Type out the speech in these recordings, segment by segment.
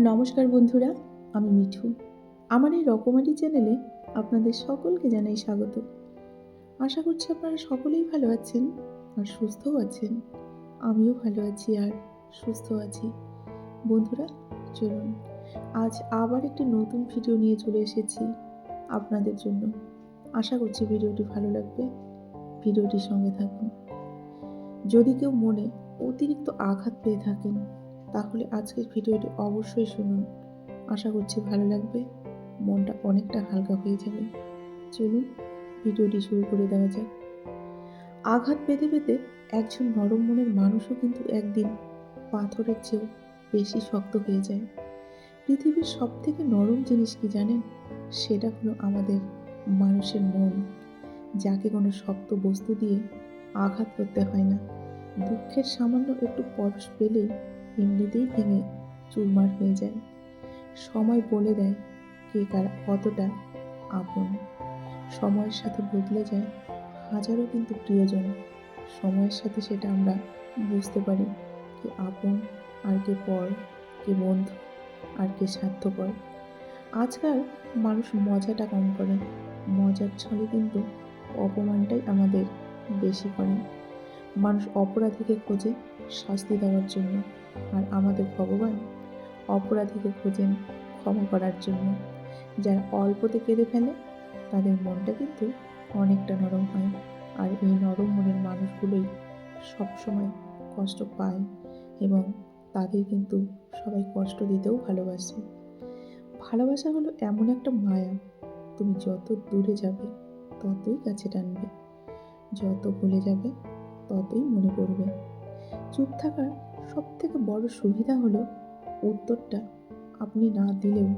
নমস্কার বন্ধুরা, আমি মিঠু। আমার এই রকমারি চ্যানেলে আপনাদের সকলকে জানাই স্বাগত। আশা করছি আপনারা সকলেই ভালো আছেন আর সুস্থও আছেন। আমিও ভালো আছি আর সুস্থ আছি। বন্ধুরা, চলুন, আজ আবার একটি নতুন ভিডিও নিয়ে চলে এসেছি আপনাদের জন্য। আশা করছি ভিডিওটি ভালো লাগবে। ভিডিওটির সঙ্গে থাকুন। যদি কেউ মনে অতিরিক্ত আঘাত পেয়ে থাকেন তাহলে আজকের ভিডিওটি অবশ্যই শুনুন। আশা করছি ভালো লাগবে। মনটা অনেকটা হালকা হয়ে যাবে। চলুন, ভিডিওটি শুরু করে দেওয়া যাক। আঘাত পেতে পেতে একজন নরম মনের মানুষও কিন্তু একদিন পাথরের চেয়েও বেশি শক্ত হয়ে যায়। পৃথিবীর সব থেকে নরম জিনিস কি জানেন? সেটা হলো আমাদের মানুষের মন। যাকে কোনো শক্ত বস্তু দিয়ে আঘাত করতে হয় না। দুঃখের সামান্য একটু পরশ পেলেই এমনিতেই ভেঙে চুরমার হয়ে যায়। সময় বলে দেয় কে কার কতটা আপন। সময়ের সাথে বদলে যায় হাজারো কিন্তু প্রিয়জন। সময়ের সাথে সেটা আমরা বুঝতে পারি কে আপন আর কে পর, কে বন্ধু আর কে স্বার্থপর। আজকাল মানুষ মজাটা কম করে। মজার ছলে কিন্তু অপমানটাই আমাদের বেশি করে। মানুষ অপরাধীকে খোঁজে শাস্তি দেওয়ার জন্য আর আমাদের ভগবান অপরাধীকে খোঁজেন ক্ষমা করার জন্য। যারা অল্পতে কেঁদে ফেলে, তাদের মনটা কিন্তু অনেকটা নরম হয়। আর এই নরম মনের মানুষগুলোই সবসময় কষ্ট পায় এবং তাদের কিন্তু সবাই কষ্ট দিতেও ভালোবাসে। ভালোবাসা হলো এমন একটা মায়া। তুমি যত দূরে যাবে, ততই কাছে টানবে। যত ভুলে যাবে ততই মনে পড়বে। চুপ থাকার সব থেকে বড় সুবিধা হলো, উত্তরটা আপনি না দিলেও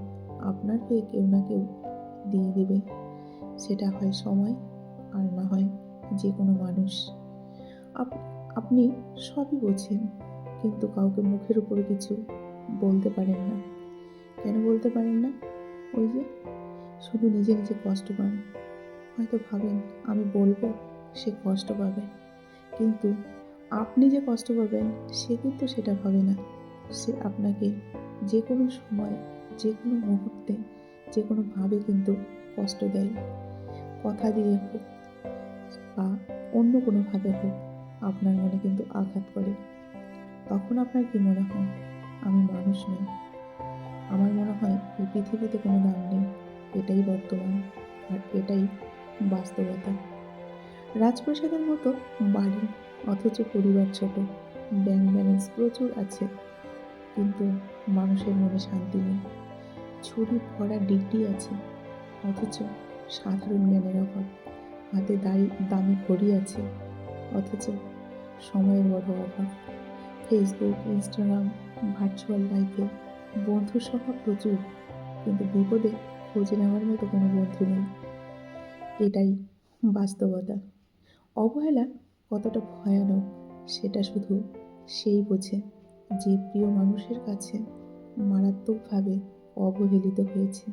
আপনার হয়ে কেউ না কেউ দিয়ে দেবে। সেটা হয় সময় আর না হয় যে কোনো মানুষ আপনি সবই বোঝেন, কিন্তু কাউকে মুখের উপরে কিছু বলতে পারেন না। কেন বলতে পারেন না? ওই যে, শুধু নিজে নিজে কষ্ট পান। হয়তো ভাবেন, আমি বলব, সে কষ্ট পাবে। কিন্তু আপনি যে কষ্ট পাবেন, সে কিন্তু সেটা ভাবে না। সে আপনাকে যে কোনো সময় যে কোনো মুহূর্তে যে কোনোভাবে কিন্তু কষ্ট দেয়। কথা দিয়ে হোক বা অন্য কোনোভাবে হোক, আপনার মনে কিন্তু আঘাত করে। তখন আপনার কি মনে হয়? আমি মানুষ নই। আমার মনে হয় এই পৃথিবীতে কোনো দাম নেই। এটাই বর্তমান আর এটাই বাস্তবতা। রাজপ্রাসাদের মতো বাড়ি, অথচ পরিবার ছোট। ব্যাংক ব্যালেন্স প্রচুর আছে, কিন্তু মানুষের মনে শান্তি নেই। ছুরি ভরা ডিগ্রি আছে, অথচ সাধারণ জ্ঞানের অভাব। হাতে দাড়ি, দামি ঘড়ি আছে, অথচ সময়ের বড় অভাব। ফেসবুক ইনস্টাগ্রাম ভার্চুয়াল লাইফে বন্ধুর সংখ্যা প্রচুর, কিন্তু বিপদে খোঁজ নেওয়ার মতো কোনো বন্ধু নেই। এটাই বাস্তবতা। অবহেলা কতটা ভয়ানক, সেটা শুধু সেই বোঝে যে প্রিয় মানুষের কাছে মারাত্মকভাবে অবহেলিত হয়েছে।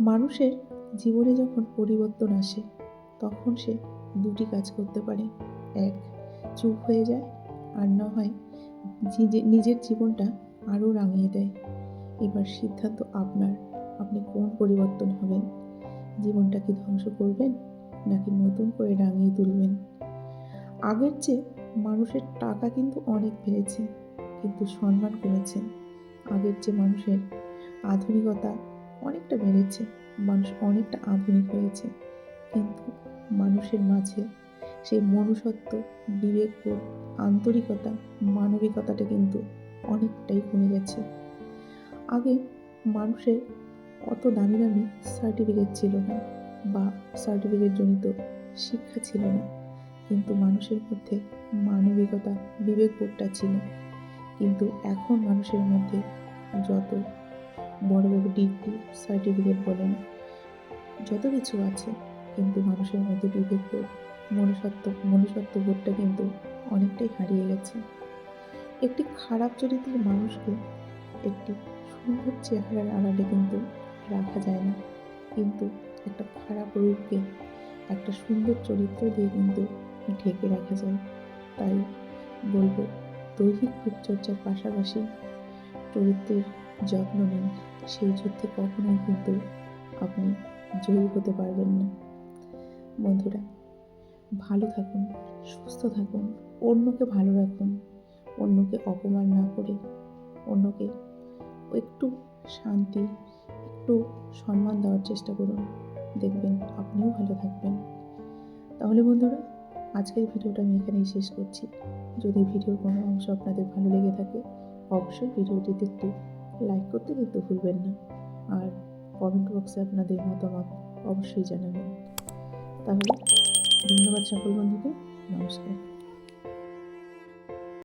মানুষের জীবনে যখন পরিবর্তন আসে, তখন সে দুটি কাজ করতে পারে। এক, চুপ হয়ে যায়, আর না হয় নিজের জীবনটা আরও রাঙিয়ে দেয়। এবার সিদ্ধান্ত আপনার, আপনি কোন পরিবর্তন হবেন? জীবনটাকে ধ্বংস করবেন? নাকি নতুন করে রাঙিয়ে তুলবেন? আগের চেয়ে মানুষের টাকা কিন্তু অনেক বেড়েছে, কিন্তু সম্মান কমেছে। আগের চেয়ে মানুষের আধুনিকতা অনেকটা বেড়েছে, মানুষ অনেকটা আধুনিক হয়েছে। কিন্তু মানুষের মাঝে সেই মনুষ্যত্ব বিবেকবোধ আন্তরিকতা, মানবিকতাটা কিন্তু অনেকটাই কমে গেছে। আগে মানুষের অত দামি দামি সার্টিফিকেট ছিল না। বা সার্টিফিকেট জনিত শিক্ষা ছিল না। কিন্তু মানুষের মধ্যে মানবিকতা, বিবেকবোধটা ছিল। কিন্তু এখন মানুষের মধ্যে যত বড় বড় ডিগ্রি, সার্টিফিকেট বলেন, যত কিছু আছে, কিন্তু মানুষের মধ্যে বিবেকবোধ, মনুষ্যত্ব মনুষ্যত্ব বোধটা কিন্তু অনেকটাই হারিয়ে গেছে। একটি খারাপ চরিত্রের মানুষকে একটি সুন্দর চেহারার আড়ালে কিন্তু রাখা যায় না। কিন্তু একটা খারাপ রূপকে, একটা সুন্দর চরিত্র দিয়ে কিন্তু ঢেকে রাখা যায়। তাই বলব, দৈহিক রূপচর্চার পাশাপাশি চরিত্রের যত্ন নিন। সেই যুদ্ধে কখনোই কিন্তু আপনি জয়ী হতে পারবেন না। বন্ধুরা, ভালো থাকুন, সুস্থ থাকুন, অন্যকে ভালো রাখুন, অন্যকে অপমান না করে, অন্যকে একটু শান্তি, একটু সম্মান দেওয়ার চেষ্টা করুন। দেখবেন, আপনিও ভালো থাকবেন। তাহলে বন্ধুরা, আজকের ভিডিওটা আমি এখানেই শেষ করছি। যদি ভিডিওর কোনো অংশ আপনাদের ভালো লেগে থাকে, অবশ্যই ভিডিওটিতে একটি লাইক করতে কিন্তু ভুলবেন না। আর কমেন্ট বক্সে আপনাদের মতামত অবশ্যই জানাবেন। তাহলে, ধন্যবাদ সকল বন্ধুকে। নমস্কার।